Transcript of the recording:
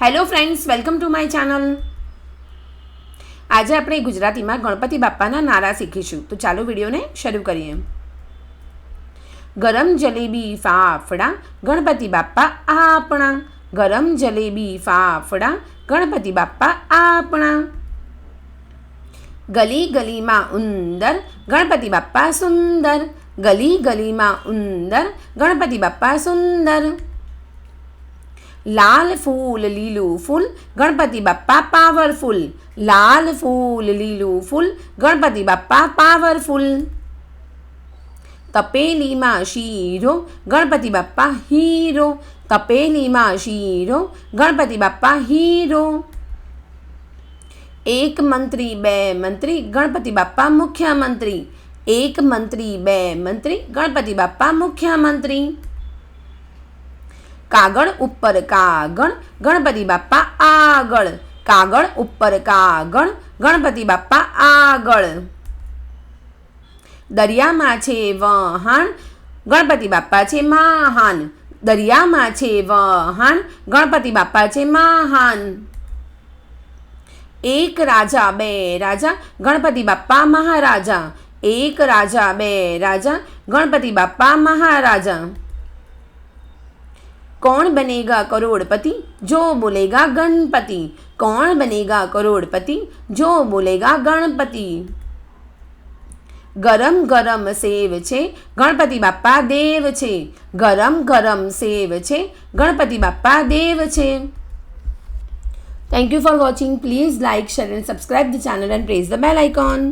Hello friends welcome to my channel આજે આપણે ગુજરાતીમાં ગણપતિ બાપ્પાના નારા શીખીશું. તો ચાલો વિડીયોને શરૂ કરીએ. ગરમ જલેબી ફાફડા, ગણપતિ બાપ્પા આપણા. ગરમ જલેબી ફાફડા, ગણપતિ બાપ્પા આપણા. ગલી ગલીમાં ઉંદર, ગણપતિ બાપ્પા સુંદર. ગલી ગલીમાં ઉંદર, ગણપતિ બાપ્પા સુંદર. લાલ ફૂલ, લીલું ફૂલ. ગણપતિ બાપ્પા પાવરફુલ લાલ ફૂલ, લીલું ફૂલ. ગણપતિ બાપ્પા પાવરફુલ તપેલીમાં શીરો. ગણપતિ બાપ્પા, હીરો. તપેલીમાં શીરો. ગણપતિ બાપ્પા, હીરો. એક મંત્રી, બે મંત્રી. ગણપતિ બાપ્પા, મુખ્યમંત્રી. એક મંત્રી, બે મંત્રી. ગણપતિ બાપ્પા, મુખ્યમંત્રી. કાગળ ઉપર કાગળ, ગણપતિ બાપ્પા આગળ. કાગળ ઉપર કાગળ, ગણપતિ બાપ્પા આગળ. દરિયામાં છે વહાણ, ગણપતિ બાપ્પા છે મહાન. દરિયામાં છે વહાણ, ગણપતિ બાપ્પા છે મહાન. એક રાજા, બે રાજા, ગણપતિ બાપા મહારાજા. એક રાજા, બે રાજા, ગણપતિ બાપા મહારાજા. कौन बनेगा करोड़पति जो बोलेगा गणपति कौन बनेगा करोड़पति जो बोलेगा गणपति ગરમ ગરમ સેવ છે ગણપતિ બાપ્પા દેવ છે ગરમ ગરમ સેવ છે ગણપતિ બાપ્પા દેવ છે thank you for watching please like share and subscribe the channel and press the bell icon